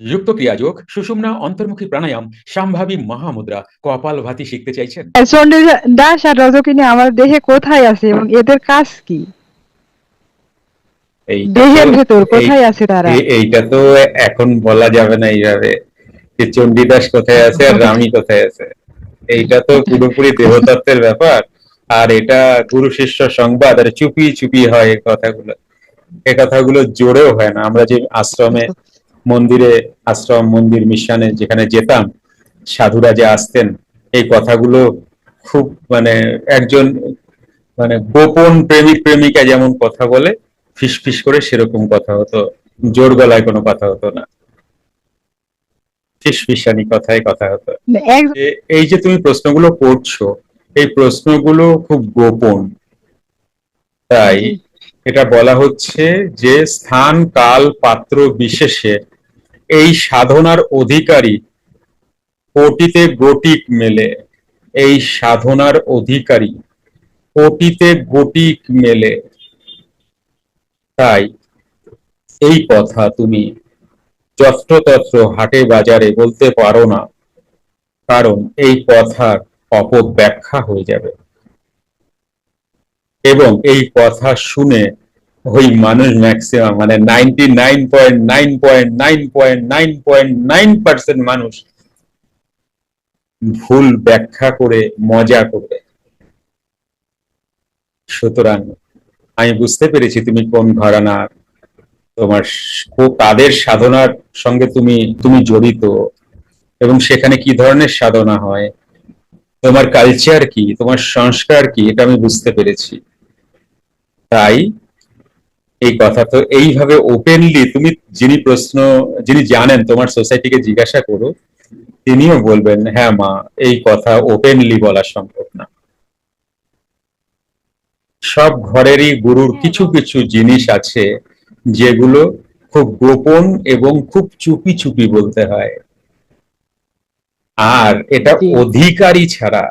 যুক্ত ক্রিয়াযোগ সুষুম্না অন্তর্মুখী প্রাণায়াম সম্ভাবী মহামুদ্রা কপাল ভাতি শিখতে চাইছেন। দাস আর রজকিনী আমার দেহে কোথায় আছে এবং এদের কাজ কি? দেহের ভেতর কোথায় আছে তারা? এইটা তো এখন বলা যাবে না এইভাবে যে চণ্ডীদাস কোথায় আছে আর রানী কোথায় আছে। এইটা তো পুরোপুরি দেবতত্ত্বের ব্যাপার। আর এটা গুরু শিষ্য সংবাদ আর চুপি চুপি হয় এই কথাগুলো। এ কথাগুলো জোরেও হয় না। আমরা যে আশ্রমে মন্দিরে আশ্রম মন্দির মিশনে যেখানে যেতাম সাধুরা যে আসতেন এই কথাগুলো খুব মানে একজন মানে গোপন প্রেমিক প্রেমিকা যেমন কথা বলে ফিস ফিস করে সেরকম কথা হতো জোর গলায় কোনো কথা হতো না। ফিস ফিসানি কথায় কথা হতো। এই যে তুমি প্রশ্নগুলো করছ এই প্রশ্নগুলো খুব গোপন। তাই এটা বলা হচ্ছে যে স্থান কাল পাত্র বিশেষে এই সাধনার অধিকারী কোটিতে গটিক মেলে। এই সাধনার অধিকারী কোটিতে গটিক মেলে। তাই এই কথা তুমি যত্রতত্র হাটে বাজারে বলতে পারো না, কারণ এই কথার অপব্যাখ্যা হয়ে যাবে। এবং এই কথা শুনে ওই মানুষ ম্যাক্সিমাম মানে ninety nine point nine point nine point nine point nine percent মানুষ ভুল ব্যাখ্যা করে, মজা করবে সুতরাং আমি বুঝতে পেরেছি তুমি কোন ঘরানার তোমার কাদের সাধনার সঙ্গে তুমি তুমি জড়িত। এবং সেখানে কি ধরনের সাধনা হয়? তোমার কালচার কি? তোমার সংস্কার কি? এটা আমি বুঝতে পেরেছি। তাই এই কথা। তো এইভাবে ওপেনলি তুমি যিনি প্রশ্ন যিনি জানেন তোমার সোসাইটিকে জিজ্ঞাসা করো তিনিও বলবেন হ্যাঁ মা এই কথা ওপেনলি বলা সম্ভব না। সব ঘরেরই গুরুর কিছু কিছু জিনিস আছে যেগুলো খুব গোপন এবং খুব চুপি চুপি বলতে হয়। আর এটা অধিকারী ছাড়া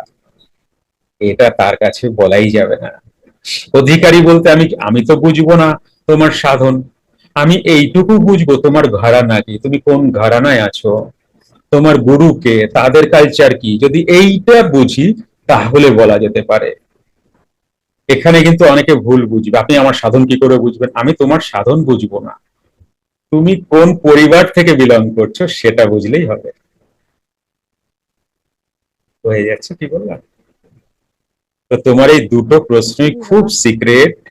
এটা তার কাছে বলাই যাবে না। অধিকারী বলতে আমি আমি তো বুঝব না তোমার সাধন। আমি এইটুকু বুঝব তোমার ঘরানা কি? তুমি কোন ঘরানায় আছো? তোমার গুরুকে তাদের কালচার কি? যদি এইটা বুঝি, তাহলে বলা যেতে পারে। এখানে কিন্তু অনেকে ভুল বুঝবে। আপনি আমার সাধন কি করে বুঝবেন? আমি তোমার সাধন বুঝব না। তুমি কোন পরিবার থেকে বিলং করছ, সেটা বুঝলেই হবে। হয়ে যাচ্ছে, কি বললাম? তো তোমার এই দুটো প্রশ্নই খুব সিক্রেট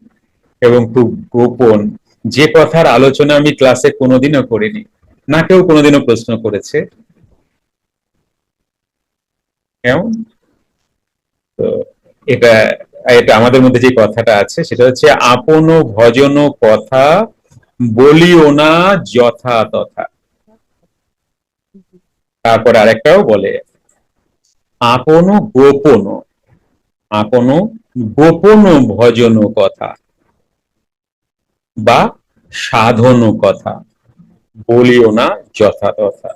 এবং খুব গোপন, যে কথার আলোচনা আমি ক্লাসে কোনোদিনও করিনি। না কেউ কোনোদিনও প্রশ্ন করেছে। কেমন? তো এটা এটা আমাদের মধ্যে যে কথাটা আছে, সেটা হচ্ছে আপন ভজন কথা বলিও না যথা তথা। তারপর আরেকটাও বলে, আপন গোপন আপন গোপন ভজন কথা। বা সাধন কথা। বলিও না যথাতথা।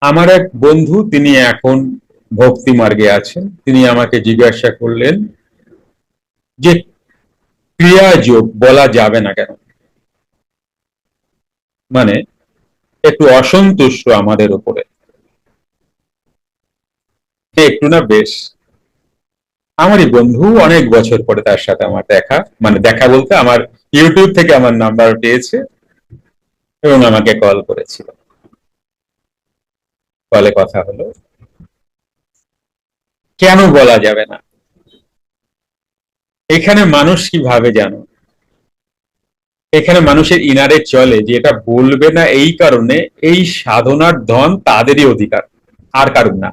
আমার এক বন্ধু, তিনি এখন ভক্তি মার্গে আছেন। তিনি আমাকে জিজ্ঞাসা করলেন যে ক্রিয়াযোগ বলা যাবে না কেন? মানে একটু অসন্তুষ্ট আমাদের উপরে। একটু না বেশ। আমারই বন্ধু, অনেক বছর পরে তার সাথে আমার দেখা। মানে দেখা বলতে আমার ইউটিউব থেকে আমার নাম্বার পেয়েছে এবং আমাকে কল করেছিল। কলে কথা হলো, কেন বলা যাবে না? এখানে মানুষ কি ভাবে জানো? এখানে মানুষের ইনারে চলে যে এটা বলবে না এই কারণে, এই সাধনার ধন তাদেরই অধিকার, আর কারণ না।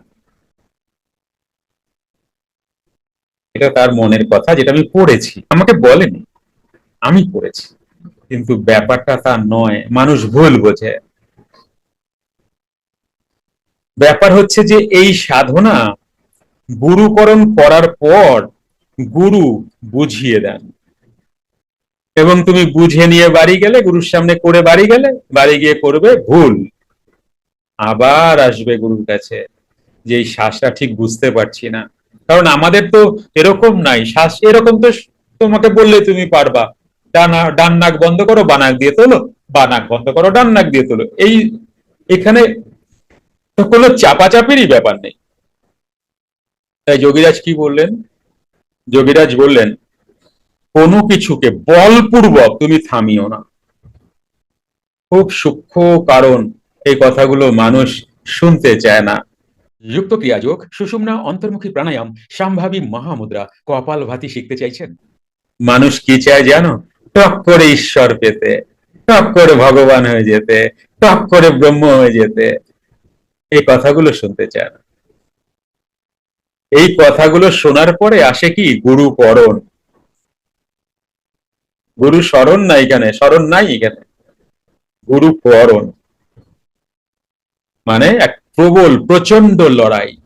এটা তার মনের কথা যেটা আমি পড়েছি। আমাকে বলেনি, আমি পড়েছি। কিন্তু ব্যাপারটা তা নয়, মানুষ ভুল বোঝে। ব্যাপার হচ্ছে যে এই সাধনা গুরুকরণ করার পর গুরু বুঝিয়ে দেন। এবং তুমি বুঝে নিয়ে বাড়ি গেলে, গুরুর সামনে করে বাড়ি গেলে, বাড়ি গিয়ে করবে ভুল। আবার আসবে গুরুর কাছে যে এই শ্বাসটা ঠিক বুঝতে পারছি না। কারণ আমাদের তো এরকম নাই। শ্বাস, এরকম তো তোমাকে বললে তুমি পারবা। ডান নাক বন্ধ করো বানাক দিয়ে তোলো, বা নাক বন্ধ করো, ডান নাক দিয়ে তোলো। এই এখানে কোনো চাপাচাপিরই ব্যাপার নেই। তাই যোগীরাজ কি বললেন? যোগীরাজ বললেন, কোনো কিছুকে বলপূর্বক তুমি থামিও না। খুব সূক্ষ্ম কারণ এই কথাগুলো মানুষ শুনতে চায় না। যুক্ত ক্রিয়াযোগ, সুষুম্না, অন্তর্মুখী প্রাণায়াম, সাম্ভাবী মহামুদ্রা, কপাল ভাতি শিখতে চাইছেন। মানুষ কি চায় জানো? টক করে ঈশ্বর পেতে, টক করে ভগবান হয়ে যেতে, টক করে ব্রহ্ম হয়ে যেতে। এই কথাগুলো শুনতে চায় না এই কথাগুলো শোনার পরে আসে কি? গুরু পরণ। গুরু স্মরণ নাই এখানে স্মরণ নাই এখানে। গুরু পরণ। মানে এক প্রবল প্রচণ্ড লড়াই।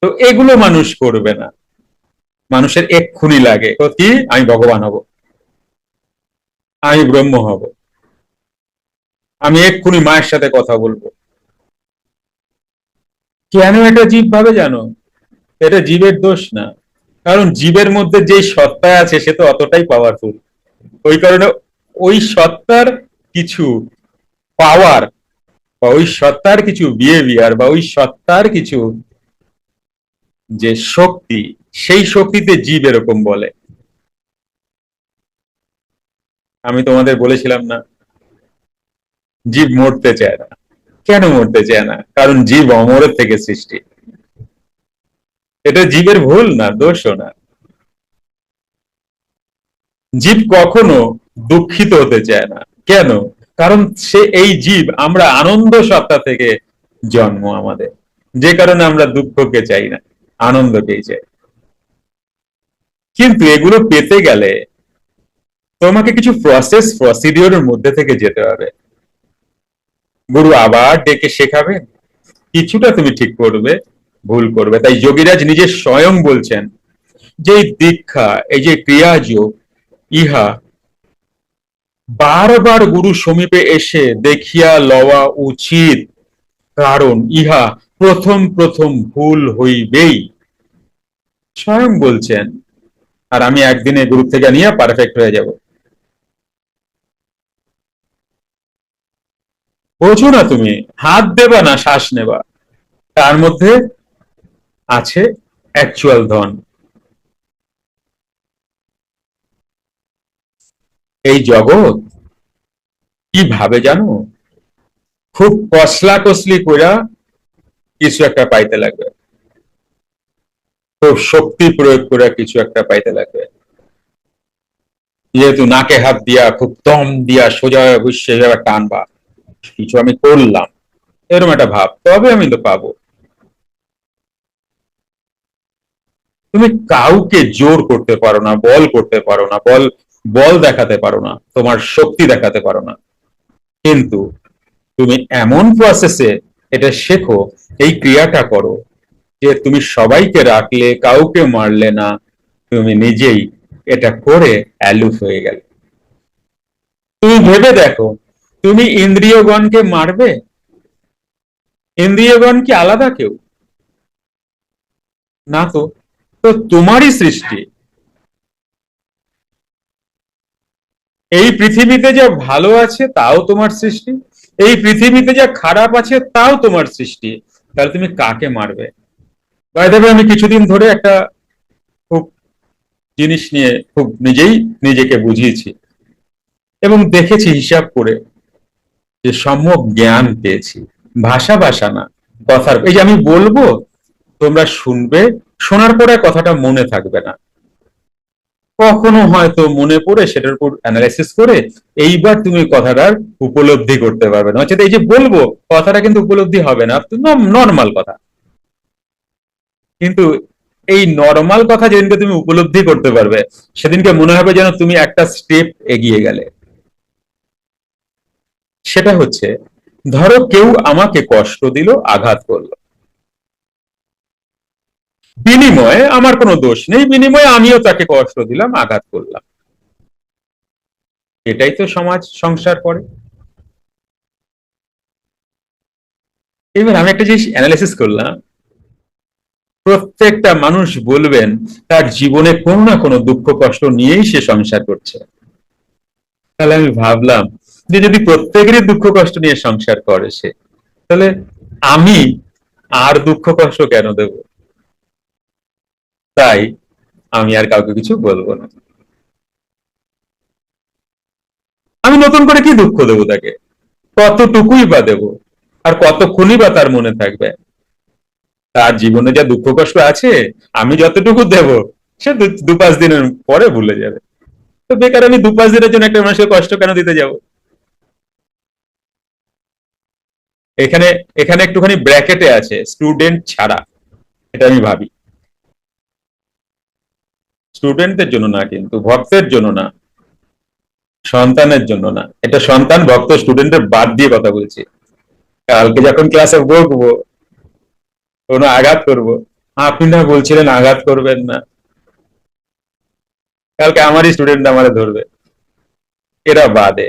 তো এগুলো মানুষ করবে না। মানুষের এক্ষুনি লাগে। কি? আমি ভগবান হব। আমি ব্রহ্ম হব। আমি এক্ষুনি মায়ের সাথে কথা বলব। কেন এটা জীব ভাবে জানো? এটা জীবের দোষ না। কারণ জীবের মধ্যে যেই সত্তা আছে, সে তো অতটাই পাওয়ারফুল ওই কারণে ওই সত্তার কিছু পাওয়ার বা ওই সত্তার কিছু বিহেভিয়ার বা ওই সত্তার কিছু যে শক্তি, সেই শক্তিতে জীব এরকম বলে। আমি তোমাদের বলেছিলাম না, জীব মরতে চায় না। কেন মরতে চায় না? কারণ জীব অমরের থেকে সৃষ্টি। এটা জীবের ভুল না, দোষও না। জীব কখনো দুঃখিত হতে চায় না। কেন? কারণ সে এই জীব, আমরা আনন্দ সত্তা থেকে জন্ম আমাদের। যে কারণে আমরা দুঃখকে চাই না, আনন্দকেই চাই। কিন্তু এগুলো পেতে গেলে তোমাকে কিছু প্রসেস প্রসিডিওরের মধ্যে থেকে যেতে হবে। গুরু আবার ডেকে শেখাবেন কিছুটা তুমি ঠিক করবে, ভুল করবে। তাই যোগীরাজ নিজে স্বয়ং বলছেন যে দীক্ষা, এই যে ক্রিয়াযোগ, ইহা বারবার গুরু সমীপে এসে দেখিয়া লওয়া উচিত। কারণ ইহা প্রথম প্রথম ভুল হইবেই। স্বয়ং বলছেন, আর আমি একদিনে গ্রুপ থেকে নিয়ে পারফেক্ট হয়ে যাব। বোঝো না তুমি, হাত দেবা না শ্বাস নেবা। তার মধ্যে আছে অ্যাকচুয়াল ধন। এই জগৎ কি ভাবে জানো? খুব কসলা কসলি কইরা কিছু একটা পাইতে লাগবে। খুব শক্তি প্রয়োগ করে কিছু একটা পাইতে লাগবে। যেহেতু নাকে হাত দিয়া, খুব দম দিয়া সোজা এভাবে টানবা, কিছু আমি করলাম, এরকম একটা ভাব, তবে আমি তো পাবো। তুমি কাউকে জোর করতে পারো না, বল করতে পারো না, বল বল দেখাতে পারো না, তোমার শক্তি দেখাতে পারো না। কিন্তু তুমি এমন প্রসেসে এটা শেখো, এই ক্রিয়াটা করো যে তুমি সবাইকে রাখলে, কাউকে মারলে না, তুমি নিজেই এটা করে অ্যালুফ হয়ে গেলে। তুমি ভেবে দেখো, তুমি ইন্দ্রিয়গণকে মারবে? ইন্দ্রিয়গণ কি আলাদা কেউ? না তো তো তোমারই সৃষ্টি। এই পৃথিবীতে যা ভালো আছে, তাও তোমার সৃষ্টি। এই পৃথিবীতে যা খারাপ আছে, তাও তোমার সৃষ্টি। তাহলে তুমি কাকে মারবে? বাইদেবে আমি কিছুদিন ধরে একটা খুব জিনিস নিয়ে খুব নিজেই নিজেকে বুঝিয়েছি এবং দেখেছি হিসাব করে যে সম্যক জ্ঞান পেয়েছি। ভাষা ভাষা না, কথার। এই যে আমি বলব, তোমরা শুনবে, শোনার পরে কথাটা মনে থাকবে না। কখনো হয়তো মনে পড়ে সেটার উপর অ্যানালাইসিস করে এইবার তুমি কথাটার উপলব্ধি করতে পারবে না। এই যে বলব, কথাটা কিন্তু উপলব্ধি হবে না নর্মাল কথা। কিন্তু এই নর্মাল কথা যেদিনকে তুমি উপলব্ধি করতে পারবে, সেদিনকে মনে হবে যেন তুমি একটা স্টেপ এগিয়ে গেলে। সেটা হচ্ছে, ধরো কেউ আমাকে কষ্ট দিল, আঘাত করল। বিনিময়ে আমার কোনো দোষ নেই, বিনিময়ে আমিও তাকে কষ্ট দিলাম, আঘাত করলাম। এটাই তো সমাজ, সংসার করে এবার আমি একটা জিনিস অ্যানালাইসিস করলাম। প্রত্যেকটা মানুষ বলবেন, তার জীবনে কোনো না কোনো দুঃখ, কষ্ট নিয়েই সে সংসার করছে। তাহলে আমি ভাবলাম যে যদি প্রত্যেকেরই দুঃখ, কষ্ট নিয়ে সংসার করে সে, তাহলে আমি আর দুঃখ, কষ্ট কেন দেব? তাই আমি আর কাউকে কিছু বলব না। আমি নতুন করে কি দুঃখ দেবো তাকে? কতটুকুই বা দেব? আর কতক্ষণই বা তার মনে থাকবে? তার জীবনে যা দুঃখ কষ্ট আছে, আমি যতটুকু দেব, সে দু- পাঁচ দিনের পরে ভুলে যাবে। তো বেকার আমি দু পাঁচ দিনের জন্য একটা মানুষকে কষ্ট কেন দিতে যাব? এখানে এখানে একটুখানি ব্র্যাকেটে আছে স্টুডেন্ট ছাড়া। এটা আমি ভাবি। স্টুডেন্টদের জন্য না কিন্তু ভক্তের জন্য না, সন্তানের জন্য না। এটা সন্তান, ভক্ত স্টুডেন্টের বাদ দিয়ে কথা বলছি। কালকে যখন ক্লাসে বকবো, কোনো আঘাত করব, আপনি না বলছিলেন আঘাত করবেন না। কালকে আমারই স্টুডেন্ট আমারে ধরবে। এরা বাদে।